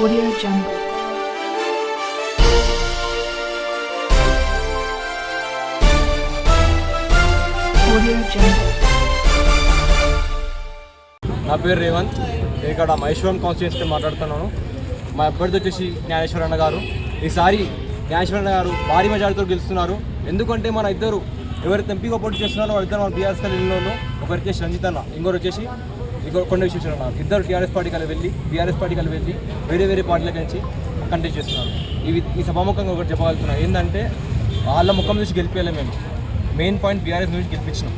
Audio Jungle. Audio Jungle. నా పేరు రేవంత్ నేను ఇక్కడ మహేశ్వరం కాన్స్టిట్యూన్సీ మాట్లాడుతున్నాను మా అభ్యర్థి వచ్చేసి జ్ఞానేశ్వర అన్న గారు ఈసారి జ్ఞానేశ్వర అన్న గారు భారీ మెజార్టీతో గెలుస్తున్నారు ఎందుకంటే మన ఇద్దరు ఎవరైతే ఎంపీగా పోటీ చేస్తున్నారో వాళ్ళిద్దరు మన బీఆర్ఎస్ కలిగిన ఒకరు వచ్చేసి రంజిత్ అన్న వచ్చేసి కొండ విశ్వేశ్వర ఉన్నారు ఇద్దరు టీఆర్ఎస్ పార్టీ కలిసి వెళ్ళి బీఆర్ఎస్ పార్టీ కలిసి వెళ్ళి వేరే వేరే పార్టీల నుంచి కంటెస్ట్ చేస్తున్నారు. ఇవి ఈ సభాముఖంగా ఒకటి చెప్పగలుగుతున్నాం. ఏంటంటే వాళ్ళ ముఖం నుంచి గెలిపేయాలి మేము. మెయిన్ పాయింట్ బీఆర్ఎస్ నుంచి గెలిపించినాం.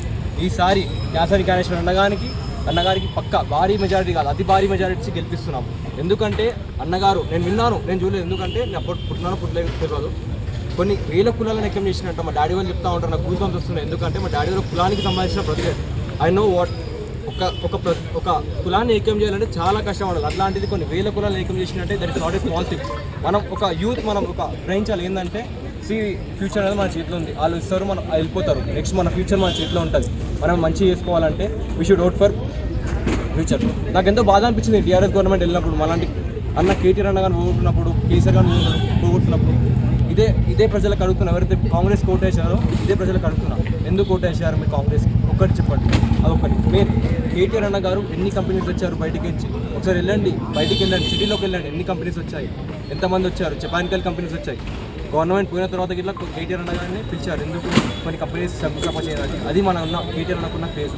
ఈసారి యాసరి జ్ఞానేశ్వర అన్నగారికి అన్నగారికి పక్క భారీ మెజారిటీ కాదు అతి భారీ మెజారిటీ గెలిపిస్తున్నాం. ఎందుకంటే అన్నగారు నేను విన్నాను నేను చూడలేదు. ఎందుకంటే నేను అప్పుడు పుట్టినాను పుట్టలేదు తెలియదు. కొన్ని వేల కులాలను ఎక్కం చేసినట్టు మా డాడీ వాళ్ళు చెప్తా ఉంటారు. నాకు కూతురు వస్తున్నాయి. ఎందుకంటే మా డాడీ వాళ్ళ కులానికి సంబంధించిన ప్రతి ఐ నో వాట్ ఒక ఒక ఒక కులాన్ని ఏకం చేయాలంటే చాలా కష్టం ఉండాలి అట్లాంటిది కొన్ని వేల కులాలు ఏకం చేసినట్టే that is not a small thing మనం ఒక యూత్ మనం ఒక గ్రహించాలి. ఏంటంటే సి ఫ్యూచర్ అనేది మన చేతిలో ఉంది. వాళ్ళు ఇస్తారు మనం వెళ్ళిపోతారు. నెక్స్ట్ మన ఫ్యూచర్ మన చేతిలో ఉంటుంది. మనం మంచిగా చేసుకోవాలంటే we should out for future నాకు ఎంతో బాధ అనిపించింది టీఆర్ఎస్ గవర్నమెంట్ వెళ్ళినప్పుడు. మలాంటి అన్న కేటీఆర్ అన్న కానీ పోగొట్టినప్పుడు కేసీఆర్ గారు పోగొట్టినప్పుడు. ఇదే ఇదే ప్రజలకు అడుగుతున్నా. ఎవరైతే కాంగ్రెస్ కోటేశారో ఇదే ప్రజలకు అడుగుతున్నా. ఎందుకు కోటేశారు మీరు కాంగ్రెస్ ఒక్కటి చెప్పండి. అదొకటి మెయిన్ కేటీఆర్ అన్న గారు ఎన్ని కంపెనీస్ వచ్చారు బయటికి వచ్చి? ఒకసారి వెళ్ళండి. బయటికి వెళ్ళండి. సిటీలోకి వెళ్ళండి. ఎన్ని కంపెనీస్ వచ్చాయి? ఎంతమంది వచ్చారు? జపానికల్ కంపెనీస్ వచ్చాయి. గవర్నమెంట్ పోయిన తర్వాత ఇట్లా కేటీఆర్ అన్న గారిని పిలిచారు. ఎందుకు కొన్ని కంపెనీస్ శంకుస్థాపన చేయాలి అది మన ఉన్న కేటీఆర్ అన్నకున్న ఫేజ్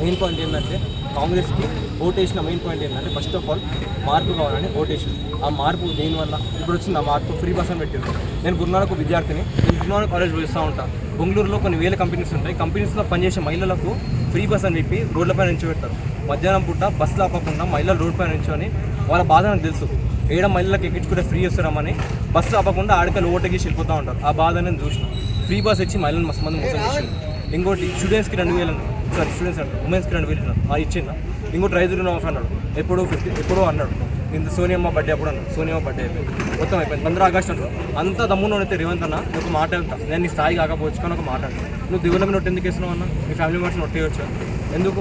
మెయిన్ పాయింట్ ఏంటంటే కాంగ్రెస్కి ఓటేసిన మెయిన్ పాయింట్ ఏంటంటే ఫస్ట్ ఆఫ్ ఆల్ మార్పు కావాలని ఓటేషన్ ఆ మార్పు దేనివల్ల ఇప్పుడు వచ్చింది ఆ మార్పు ఫ్రీ బస్ అని పెట్టింది. నేను గురునానక్ విద్యార్థిని నేను గురునానక్ కాలేజ్ వేస్తూ ఉంటాను బెంగళూరులో కొన్ని వేల కంపెనీస్ ఉంటాయి. కంపెనీస్లో పనిచేసే మహిళలకు ఫ్రీ బస్ అని చెప్పి రోడ్లపై నుంచి పెడతారు మధ్యాహ్నం పూట బస్సులు ఆపకుండా మహిళలు రోడ్డుపై నుంచొని వాళ్ళ బాధ నాకు తెలుసు. ఏడ మహిళలకు ఎక్కించుకుంటే ఫ్రీ ఇస్తున్నామని బస్సు ఆపకుండా ఆడకలు ఓటకి వెళ్ళిపోతూ ఉంటారు. ఆ బాధ నేను చూసిన. ఫ్రీ బస్ ఇచ్చి మహిళలు మస్తు మంది మోసం ఇంకోటి స్టూడెంట్స్కి రెండు వేలను సారీ స్టూడెంట్స్ అంటారు. ఉమెన్స్ రెండు వీళ్ళు ఆ ఇచ్చిందా? ఇంకోటి రైతు రుణం ఆఫ్ అన్నాడు. ఎప్పుడు ఫిఫ్టీ ఎప్పుడో అన్నాడు. ఇంత సోనియమ్మ బర్త్డే అప్పుడు అన్నాడు. సోనియమ్మ బర్త్డే అయిపోయింది. మొత్తం అయిపోయింది. పంద్ర ఆగస్ట్ అంటారు. అంత దమ్మునో అయితే రేవంత్ అన్న ఒక మాట వెళ్తా నేను నీ స్థాయి కాకపోవచ్చు కానీ ఒక మాట అంటాను నువ్వు దిగుల మీద నొట్టి ఎందుకు వేస్తున్నావు అన్న? నీ ఫ్యామిలీ మెంబర్స్ నొట్టేయచ్చు ఎందుకు?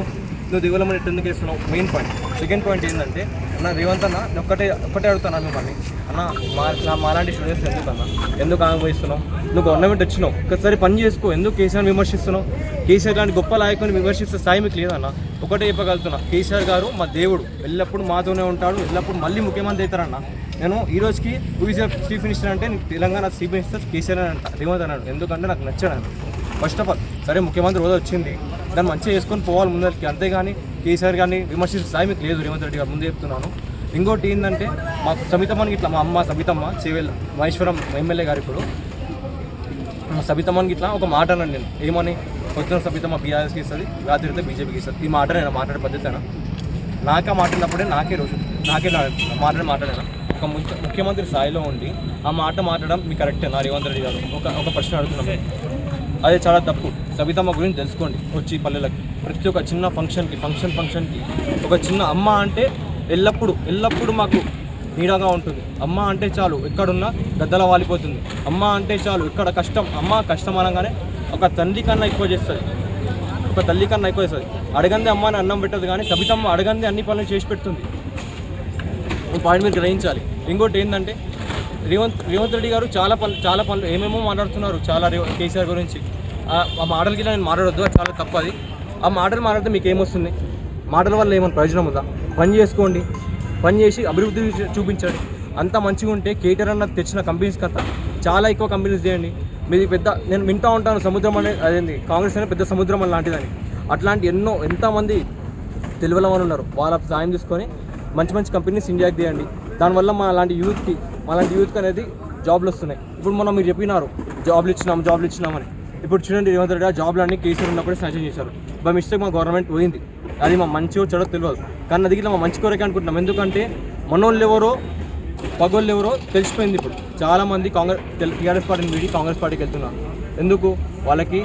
నువ్వు దిగుల మీద ఎందుకు వేస్తున్నావు? మెయిన్ పాయింట్ సెకండ్ పాయింట్ ఏంటంటే అన్న రేవంత్ అన్న నేను ఒక్కటే ఒక్కటే అడుగుతాను మిమ్మల్ని. అన్న మా నా మాలాంటి స్టూడెంట్స్ ఎందుకు అన్న? ఎందుకు అనుభవిస్తున్నావు నువ్వు గవర్నమెంట్ వచ్చినావు. ఒకసారి పని చేసుకో. ఎందుకు కేసీఆర్ విమర్శిస్తున్నావు? కేసీఆర్ లాంటి గొప్ప నాయకుని విమర్శిస్తే స్థాయి మీకు లేదన్న? ఒకటే చెప్పగలుగుతున్నా. కేసీఆర్ గారు మా దేవుడు. ఎల్లప్పుడు మాతోనే ఉంటాడు. ఎల్లప్పుడు మళ్ళీ ముఖ్యమంత్రి అవుతారన్న. నేను ఈ రోజుకి ఊసీ చీఫ్ మినిస్టర్ అంటే నేను తెలంగాణ చీఫ్ మినిస్టర్ కేసీఆర్ అని అంట. రేవంత్ అన్నాడు. ఎందుకంటే నాకు నచ్చాడు ఫస్ట్ ఆఫ్ ఆల్ సరే ముఖ్యమంత్రి రోజు వచ్చింది. దాన్ని మంచిగా చేసుకొని పోవాలి ముందరికి. అంతేగాని కేసీఆర్ గారిని విమర్శించే స్థాయి మీకు లేదు. రేవంత్ రెడ్డి గారు ముందు చెప్తున్నాను. ఇంకోటి ఏంటంటే మాకు సబితమ్మకి ఇట్లా మా అమ్మ సబితమ్మ చేవెళ్ళ మహేశ్వరం ఎమ్మెల్యే గారు ఇప్పుడు మా సబితమ్మకి ఇట్లా ఒక మాట అన్నాను నేను. ఏమని? పొద్దున సబితమ్మ బీఆర్ఎస్కి ఇస్తుంది రాత్రి అయితే బీజేపీకి ఇస్తుంది. ఈ మాట నేను మాట్లాడే పద్ధతేనా నాకే మాట్లాడినప్పుడే నాకే రోజు నాకే నా- మాట్లాడి మాట్లాడాను ఒక ముఖ్యమంత్రి స్థాయిలో ఉండి ఆ మాట మాట్లాడడం మీ కరెక్టేనా? రేవంత్ రెడ్డి గారు ఒక ఒక ప్రశ్న అడుగుతున్నాం అదే చాలా తప్పు. సబితమ్మ గురించి తెలుసుకోండి. వచ్చి పల్లెలకు. ప్రతి ఒక్క చిన్న ఫంక్షన్కి ఫంక్షన్ ఫంక్షన్కి ఒక చిన్న అమ్మ అంటే ఎల్లప్పుడూ ఎల్లప్పుడూ మాకు నీడగా ఉంటుంది. అమ్మ అంటే చాలు ఎక్కడున్నా గద్దల వాలిపోతుంది. అమ్మ అంటే చాలు ఇక్కడ కష్టం అమ్మ కష్టం అనగానే ఒక తండ్రి కన్నా ఎక్కువ చేస్తుంది. ఒక తల్లి కన్నా ఎక్కువ చేస్తుంది. అడగంది అమ్మని అన్నం పెట్టదు కానీ సబితమ్మ అడగంది అన్ని పనులు చేసి పెడుతుంది. పాయింట్ మీరు గ్రహించాలి. ఇంకోటి ఏంటంటే రేవంత్ రేవంత్ రెడ్డి గారు చాలా పనులు చాలా పనులు ఏమేమో మాట్లాడుతున్నారు చాలా రేవ కేసీఆర్ గురించి. ఆ- ఆ మాటలకి నేను మాట్లాడొద్దు అది చాలా తప్పు అది. ఆ మాటలు మాట్లాడితే మీకు ఏమొస్తుంది? మాటల వల్ల ఏమైనా ప్రయోజనం ఉందా? పని చేసుకోండి. పని చేసి అభివృద్ధి చూపించండి. అంత మంచిగా ఉంటే కేటీఆర్ అన్న తెచ్చిన కంపెనీస్ కథ చాలా ఎక్కువ కంపెనీస్ చేయండి. మీది పెద్ద నేను వింటూ ఉంటాను సముద్రం అనే అదేంది కాంగ్రెస్ అనేది పెద్ద సముద్రం అని లాంటిదని. అట్లాంటి ఎన్నో ఎంతమంది తెలివిల వాళ్ళు ఉన్నారు. వాళ్ళ సాయం తీసుకొని మంచి మంచి కంపెనీస్ ఇండియాకి తీయండి. దానివల్ల మా లాంటి యూత్కి మా లాంటి యూత్కి అనేది జాబ్లు వస్తున్నాయి. ఇప్పుడు మనం మీరు చెప్పినారు జాబ్లు ఇచ్చినాం జాబ్లు ఇచ్చినామని ఇప్పుడు చూడండి రేవంత్ రెడ్డి జాబ్లు అన్ని కేసీఆర్ ఉన్నప్పుడు శాంక్షన్ చేశారు. బై మిస్టేక్ మా గవర్నమెంట్ పోయింది. అది మా మంచిగా చెడో తెలియదు. కానీ అది ఇట్లా మా మంచి కోరిక అనుకుంటున్నాం. ఎందుకంటే మనోళ్ళు ఎవరో పగోళ్ళు ఎవరో తెలిసిపోయింది ఇప్పుడు. చాలామంది కాంగ్రెస్ టీఆర్ఎస్ పార్టీని వీడి కాంగ్రెస్ పార్టీకి వెళ్తున్నారు. ఎందుకు? వాళ్ళకి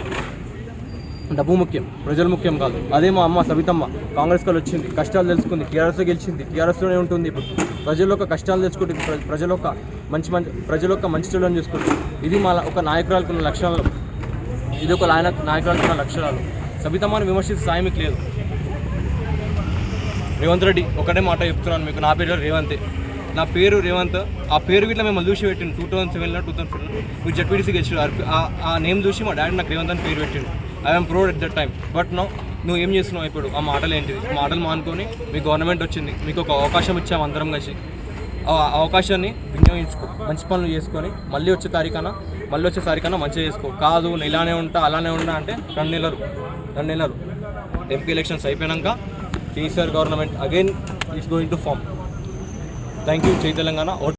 డబ్బు ముఖ్యం ప్రజలు ముఖ్యం కాదు. అదే మా అమ్మ సబితమ్మ కాంగ్రెస్ వాళ్ళు వచ్చింది కష్టాలు తెలుసుకుంది టీఆర్ఎస్ గెలిచింది టీఆర్ఎస్లోనే ఉంటుంది ఇప్పుడు. ప్రజల యొక్క కష్టాలు తెలుసుకుంటుంది ప్రజలు ప్రజల యొక్క మంచి మంచి ప్రజల యొక్క మంచి చెడులను చూసుకుంటుంది. ఇది మా ఒక నాయకురాలకున్న లక్షణాలు. ఇది ఒక నాయన నాయకురాలకున్న లక్షణాలు. సబితమ్మని విమర్శించే సాయం మీకు లేదు. రేవంత్ రెడ్డి ఒకటే మాట చెప్తున్నాను మీకు. నా పేరు రేవంతే. నా పేరు రేవంత్. ఆ పేరు ఇట్లా మేము చూసి పెట్టిండు. టూ థౌసండ్ సెవెన్లో టూ థౌసండ్ సెవెన్లో మీరు జడ్పీటీసీ గెలిచాడు ఆ నేమ్ చూసి మా డాడీ నాకు రేవంత్ అని పేరు పెట్టిండు. I'm proud at that time but no నువ్వు ఏం చేస్తున్నావు? ఇప్పుడు ఆ మాటలు ఏంటిది? మాటలు మానుకొని మీ గవర్నమెంట్ వచ్చింది. మీకు ఒక అవకాశం ఇచ్చాము అందరం కలిసి. ఆ అవకాశాన్ని వినియోగించుకో. మంచి పనులు చేసుకొని మళ్ళీ వచ్చే తారీఖున మళ్ళీ వచ్చే తారీఖున మంచిగా చేసుకో. కాదు నేను ఇలానే ఉంటా అలానే ఉంటా అంటే రెండు నెలలు రెండు నెలలు. ఎంపీ ఎలక్షన్స్ అయిపోయాక KCR government again is going to form thank you జై తెలంగాణ